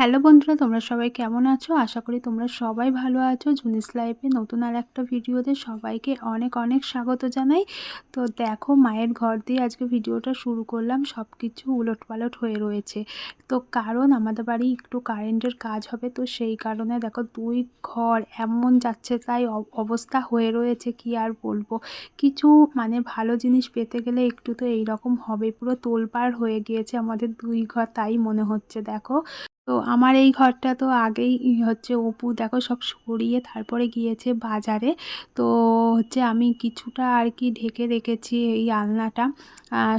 Hello বন্ধুরা, তোমরা সবাই কেমন আছো? আশা করি তোমরা সবাই ভালো আছো। জুনিস লাইফে নতুন আর একটা ভিডিওতে সবাইকে অনেক অনেক স্বাগত জানাই। তো দেখো, মায়ের ঘর দিয়ে আজকে ভিডিওটা শুরু করলাম। সব কিছু উলট পালট হয়ে রয়েছে। তো কারণ আমাদের বাড়ি একটু কারেন্টের কাজ হবে, তো সেই কারণে দেখো দুই ঘর এমন যাচ্ছে, তাই অব- অবস্থা হয়ে রয়েছে, কি আর বলব? কিছু মানে ভালো জিনিস পেতে গেলে একটু তো এইরকম হবে। পুরো তোলপাড় হয়ে গিয়েছে আমাদের দুই ঘর, তাই মনে হচ্ছে, দেখো। তো আমার এই ঘরটা তো আগেই হচ্ছে অপু দেখো সব সরিয়ে তারপরে গিয়েছে বাজারে। তো হচ্ছে আমি কিছুটা আর কি ঢেকে রেখেছি এই আলনাটা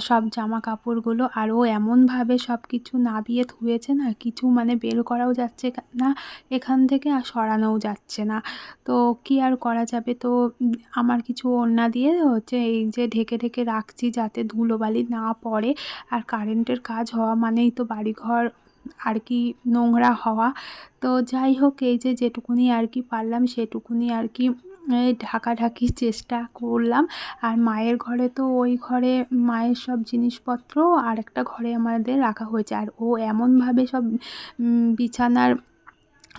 সব জামা কাপড়গুলো আর ও এমনভাবে সব কিছু নাবিয়ে ধুয়েছে না, কিছু মানে বের করাও যাচ্ছে না, এখান থেকে আর সরানোও যাচ্ছে না। তো কি আর করা যাবে? তো আমার কিছু ওড়না দিয়ে হচ্ছে এই যে ঢেকে ঢেকে রাখছি যাতে ধুলোবালি না পড়ে। আর কারেন্টের কাজ হওয়া মানেই তো বাড়িঘর আর কি নোংরা হওয়া। তো যাই হোক, এই যে যেটুকুনি আর কি পারলাম, সেটুকুনি আর কি ঢাকাঢাকির চেষ্টা করলাম। আর মায়ের ঘরে তো ওই ঘরে মায়ের সব জিনিসপত্র আর একটা ঘরে আমাদের রাখা হয়েছে। আর ও এমনভাবে সব বিছানার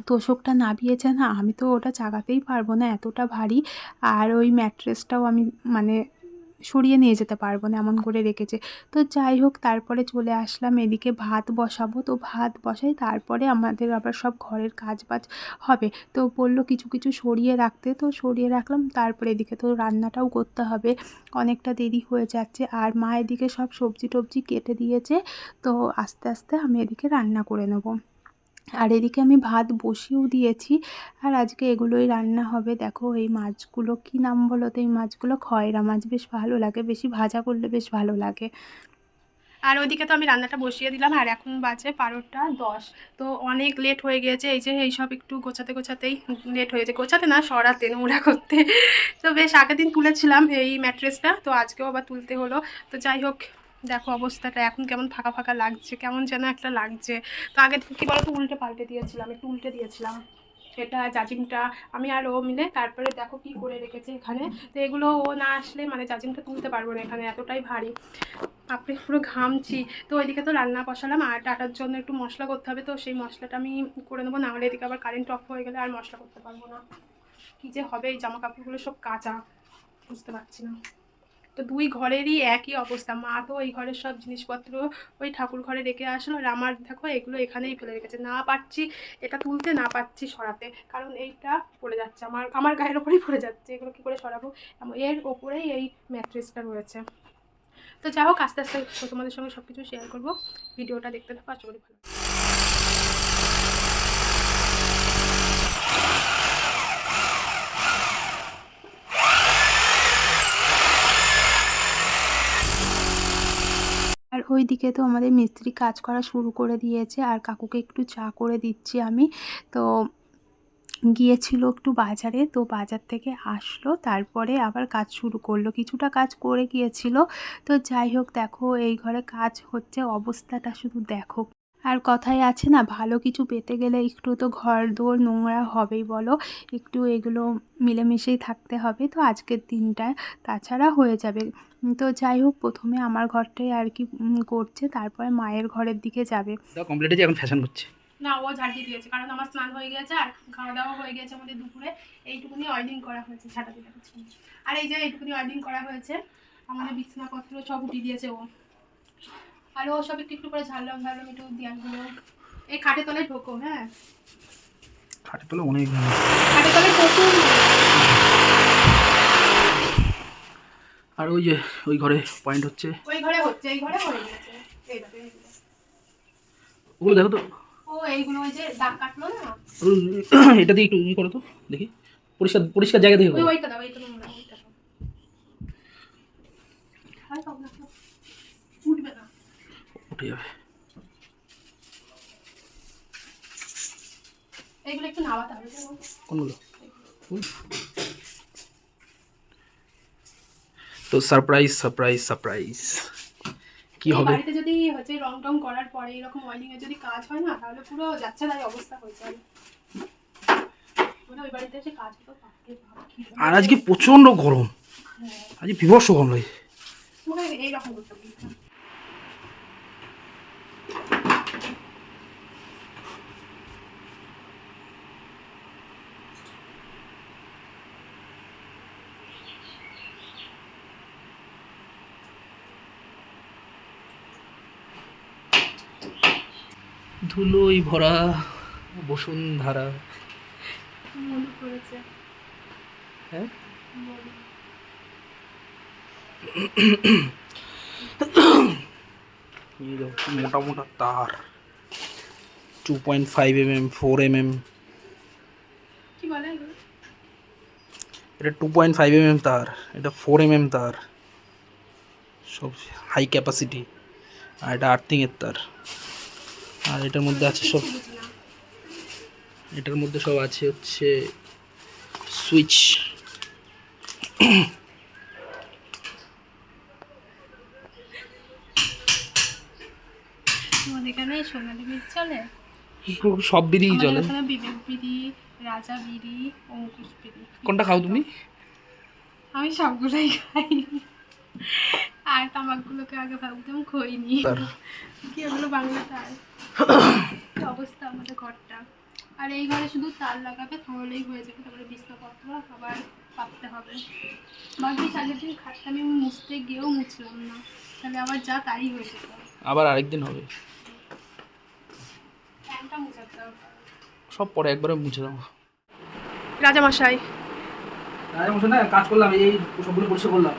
তোষকটা নাবিয়েছে না, আমি তো ওটা চাগাতেই পারব না, এতটা ভারী। আর ওই ম্যাট্রেসটাও আমি মানে সরিয়ে নিয়ে যেতে পারব না এমন করে রেখেছে। তো যাই হোক, তারপরে চলে আসলাম, এদিকে ভাত বসাবো। তো ভাত বসাই, তারপরে আমাদের আবার সব ঘরের কাজ বাজ হবে। তো বলল কিছু কিছু সরিয়ে রাখতে। তো সরিয়ে রাখলাম, তারপরে এদিকে তো রান্নাটাও করতে হবে। অনেকটা দেরি হয়ে যাচ্ছে। আর মা এদিকে সব সবজি টবজি কেটে দিয়েছে। তো আস্তে আস্তে আমি এদিকে রান্না করে নেব। আর এদিকে আমি ভাত বসিয়েও দিয়েছি। আর আজকে এগুলোই রান্না হবে। দেখো এই মাছগুলো কি নাম বলো তো? এই মাছগুলো খয়রা মাছ। বেশ ভালো লাগে। বেশি ভাজা করলে বেশ ভালো লাগে। আর ওইদিকে তো আমি রান্নাটা বসিয়ে দিলাম। আর এখন বাজে বারোটা দশ। তো অনেক লেট হয়ে গিয়েছে। এই যে এইসব একটু গোছাতে গোছাতেই লেট হয়েছে গোছাতে না, সরাতে নোংরা করতে। তো বেশ আগের দিন তুলেছিলাম এই ম্যাট্রেসটা তো আজকেও আবার তুলতে হলো। তো যাই হোক দেখো অবস্থাটা, এখন কেমন ফাঁকা ফাঁকা লাগছে, কেমন যেন একটা লাগছে। তো আগে কী বলো তো উল্টে পাল্টে দিয়েছিলাম, একটু উল্টে দিয়েছিলাম। এটা জাজিমটা, আমি আর ও মিলে তারপরে দেখো কি করে রেখেছে এখানে। তো এগুলো ও না আসলে মানে জাজিমটা তুলতে পারব না এখানে, এতটাই ভারী। আপনি পুরো ঘামছি। তো ওইদিকে তো রান্না বসালাম, আর ডাটার জন্য একটু মশলা করতে হবে, তো সেই মশলাটা আমি করে নেব, নাহলে এদিকে আবার কারেন্ট অফ হয়ে গেলে আর মশলা করতে পারব না। কী যে হবে, এই জামা কাপড়গুলো সব কাঁচা, বুঝতে পারছি না। তো দুই ঘরেরই একই অবস্থা। মা তো ওই ঘরের সব জিনিসপত্র ওই ঠাকুর ঘরে রেখে আসলো। আর আমার দেখো এগুলো এখানেই ফেলে রেখেছে। না পারছি এটা তুলতে, না পারছি সরাতে। কারণ এইটা পড়ে যাচ্ছে আমার আমার গায়ের ওপরেই পড়ে যাচ্ছে। এগুলো কী করে সরাবো? এর ওপরেই এই ম্যাট্রেসটা রয়েছে। তো যাই হোক, আস্তে আস্তে তোমাদের সঙ্গে সব কিছু শেয়ার করব। ভিডিওটা দেখতে থাকো, আশা করি ভালো আর ওইদিকে তো আমাদের মিস্ত্রি কাজ করা শুরু করে দিয়েছে, আর কাকুকে একটু চা করে দিচ্ছি আমি। তো গিয়েছিল একটু বাজারে, তো বাজার থেকে আসলো, তারপরে আবার কাজ শুরু করল। কিছুটা কাজ করে গিয়েছিল। তো যাই হোক, দেখো এই ঘরে কাজ হচ্ছে, অবস্থাটা শুধু দেখো। আর কথায় আছে না ভালো কিছু পেতে গেলে একটু তো ঘর দোর নোংরা হবেই বলো একটু এগুলো মিলেমিশেই থাকতে হবে। তো আজকের দিনটায় তাছাড়া হয়ে যাবে। তো যাই হোক প্রথমে আমার ঘরটাই আর কি করছে তারপরে মায়ের ঘরের দিকে যাবে। কমপ্লিট হয়েছে এখন ফ্যাশন করছে। না ও ঝাড়িয়ে দিয়েছে কারণ আমার স্নান হয়ে গেছে আর খাওয়া দাওয়া হয়ে গেছে আমাদের দুপুরে। এইটুকুনি অয়েলিং করা হয়েছে ঝাঁটা দিতে আর এই যে এইটুকুনি অয়েলিং করা হয়েছে আমাদের বিছানাপত্র সব উঠিয়ে দিয়েছে ও। আর ও সব একটু একটু করে ঝাড়লাম ঝাড়লাম একটু দিয়ানগুলো এই খাটে তলায় ঢোকো হ্যাঁ? খাটে তোলা অনেক খাটে তলায় ঢোকো। আর ওই যে ওই ঘরে পয়েন্ট হচ্ছে। ওই ঘরে হচ্ছে এই ঘরে হয়ে গেছে। দেখো, দেখো। ওগুলো দেখো তো। ও এইগুলো ওই যে দাগ কাটলো না? এটা দিয়ে একটু ই করো তো দেখি। পরিষ্কার পরিষ্কার জায়গা থেকে ওই ওইটা দাও ওইটা নোংরা ওইটা দাও হাই দাও না দাও। উঠবে না উঠে যাবে এইগুলো একটু নামাতে হবে কোনগুলো? তো সারপ্রাইজ সারপ্রাইজ সারপ্রাইজ কি হবে? বাড়িতে যদি হচ্ছে রং টং করার পরে এরকম ওয়াইলিং এর যদি কাজ হয় না তাহলে পুরো যাচ্ছে তাই অবস্থা হয়ে যায়। আর আজকে প্রচণ্ড গরম। হ্যাঁ, আজকে বিভৎস গরম লাগে। এইরকম করতে ধুলোই ভরা বসুন্ধরা। মনে পড়েছে। হ্যাঁ? মোটা মোটা তার। Two point five M M four M M? এটা two point five M M তার এটা ফোর এম এম তার। সব হাই ক্যাপাসিটি আর এটা আর্থিংয়ের তার। আর এটার মধ্যে আছে সব। এটার মধ্যে সব আছে হচ্ছে সুইচ। তোমাদের এখানে সোনালি বীজ চলে? সব বিড়িই চলে। বিবেক বিড়ি রাজা বিড়ি অঙ্কুশ বিড়ি। কোনটা খাও তুমি? আমি সবগুলোই খাই। আর তামাকগুলোকে আগে ভাবতাম খইনি। কি ওগুলো বাংলাতে আর? অবস্থা আমাদের ঘরটা। আর এই ঘরে শুধু তার লাগাবে তাহলেই হয়ে যাবে। তারপরে বিছনাপত্র আবার পাততে হবে। বাকি আগের দিন খাটটা আমি মুছতে গিয়েও মুছলাম না। তাহলে আবার যা তাই হয়ে যেত। আবার আরেকদিন হবে। সব পরে একবারে মুছে দাও রাজামশাই না কাজ করলাম এই সবগুলো পরিষ্কার করলাম।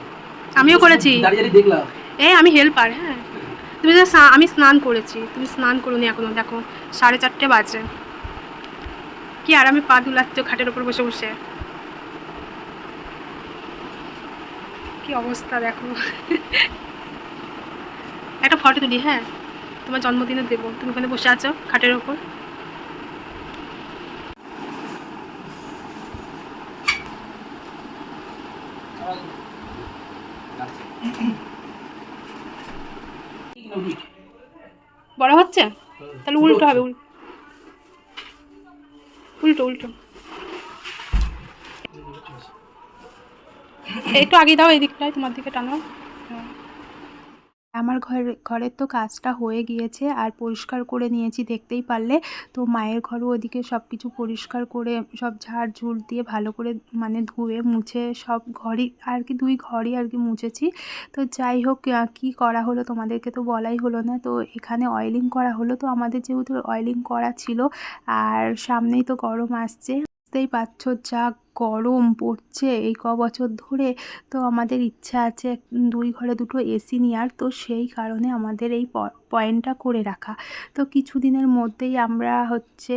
আমিও করেছি। দাঁড়িয়ে দেখলাম। এই আমি হেল্পার হ্যাঁ। তুমি যে আমি স্নান করেছি, তুমি স্নান করুনি এখনও, দেখো, সাড়ে চারটে বাজে। কি আর আমি পা দুলাচ্ছ খাটের ওপর বসে বসে? কি অবস্থা দেখো। একটা ফটো তুলি হ্যাঁ? তোমার জন্মদিনে দেবো, তুমি ওখানে বসে আছো খাটের ওপর বড় হচ্ছে তাহলে উল্টো হবে উল্টো। উল্টো একটু আগে দাও এই দিকটায় তোমার দিকে টানো। আমার ঘর, ঘরের তো কাজটা হয়ে গিয়েছে আর পরিষ্কার করে নিয়েছি, দেখতেই পারলে। তো মায়ের ঘরও ওদিকে সব কিছু পরিষ্কার করে, সব ঝাড় ঝুল দিয়ে ভালো করে মানে ধুয়ে মুছে সব ঘরই আর কি দুই ঘরই আর কি মুছেছি। তো যাই হোক কী করা হলো তোমাদেরকে তো বলাই হলো না। তো এখানে অয়েলিং করা হলো। তো আমাদের যেহেতু অয়েলিং করা ছিল, আর সামনেই তো গরম আসছে। বুঝতেই পারছ যা গরম পড়ছে। এই ক বছর ধরে তো আমাদের ইচ্ছা আছে দুই ঘরে দুটো এসি নেওয়ার। তো সেই কারণে আমাদের এই পয়েন্টটা করে রাখা। তো কিছুদিনের মধ্যেই আমরা হচ্ছে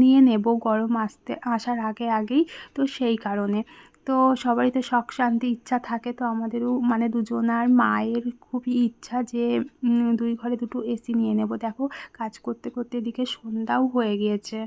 নিয়ে নেব গরম আসতে, আসার আগে আগেই। তো সেই কারণে। তো সবারই তো শখ শান্তি, ইচ্ছা থাকে। তো আমাদেরও মানে দুজনার মায়ের খুবই ইচ্ছা যে দুই ঘরে দুটো এসি নিয়ে নেব। দেখো, কাজ করতে করতে এদিকে সন্ধ্যাও হয়ে গিয়েছে।